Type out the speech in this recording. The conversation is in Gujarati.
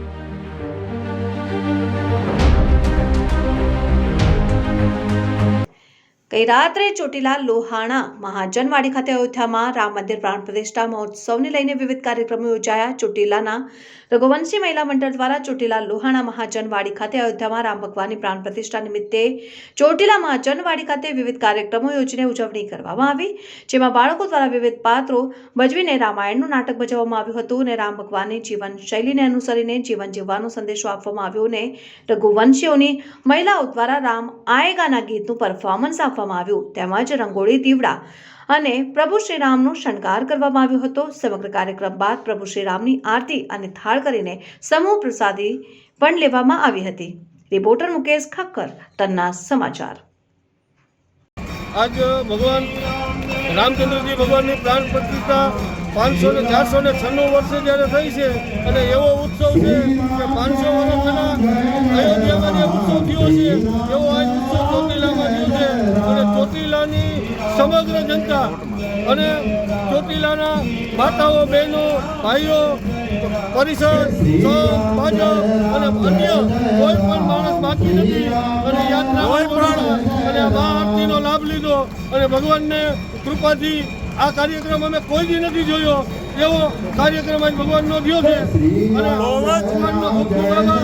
thank you ગઈ રાત્રે ચોટીલા લોહાણા મહાજનવાડી ખાતે અયોધ્યામાં રામ મંદિર પ્રાણ પ્રતિષ્ઠા મહોત્સવને લઈને વિવિધ કાર્યક્રમો યોજાયા. ચોટીલાના રઘુવંશી મહિલા મંડળ દ્વારા ચોટીલા લોહાણા મહાજનવાડી ખાતે અયોધ્યામાં રામ ભગવાનની પ્રાણ પ્રતિષ્ઠા નિમિત્તે ચોટીલા મહાજનવાડી ખાતે વિવિધ કાર્યક્રમો યોજીને ઉજવણી કરવામાં આવી, જેમાં બાળકો દ્વારા વિવિધ પાત્રો ભજવીને રામાયણનું નાટક ભજવવામાં આવ્યું હતું અને રામ ભગવાનની જીવન શૈલીને અનુસરીને જીવન જીવવાનો સંદેશો આપવામાં આવ્યો અને રઘુવંશીઓની મહિલાઓ દ્વારા રામ આયેગાના ગીતનું પરફોર્મન્સ આપવામાં આવ્યું. તેમજ રંગોળી દીવડા અને પ્રભુ શ્રીરામનો શણગાર કરવામાં આવ્યો હતો. સમગ્ર કાર્યક્રમ બાદ પ્રભુ શ્રીરામની આરતી અને થાળ કરીને સમૂહ પ્રસાદી પણ લેવામાં આવી હતી. રિપોર્ટર મુકેશ ખક્કર તન્ના સમાચાર. આજ ભગવાન રામચંદ્રજી ભગવાનની પ્રાણ પ્રતિષ્ઠા પાંચસો ને ચારસો ને છન્નું વર્ષે જ્યારે થઈ છે, અને એવો ઉત્સવ છે કે પાંચસો વર્ષ છે એવો ચોટીલામાં થયો અને ચોટીલાની સમગ્ર જનતા અને ચોટીલાના માતાઓ બહેનો ભાઈઓ પરિષદ ભાજપ અને અન્ય કોઈ પણ માણસ બાકી નથી અને યાત્રા અને મહાઆરતીનો લાભ લીધો અને ભગવાનને કૃપાથી આ કાર્યક્રમ અમે કોઈ દી નથી જોયો. એવો કાર્યક્રમ આજ ભગવાનનો થયો છે. અને ભગવાનનો ખૂબ ખૂબ આભાર.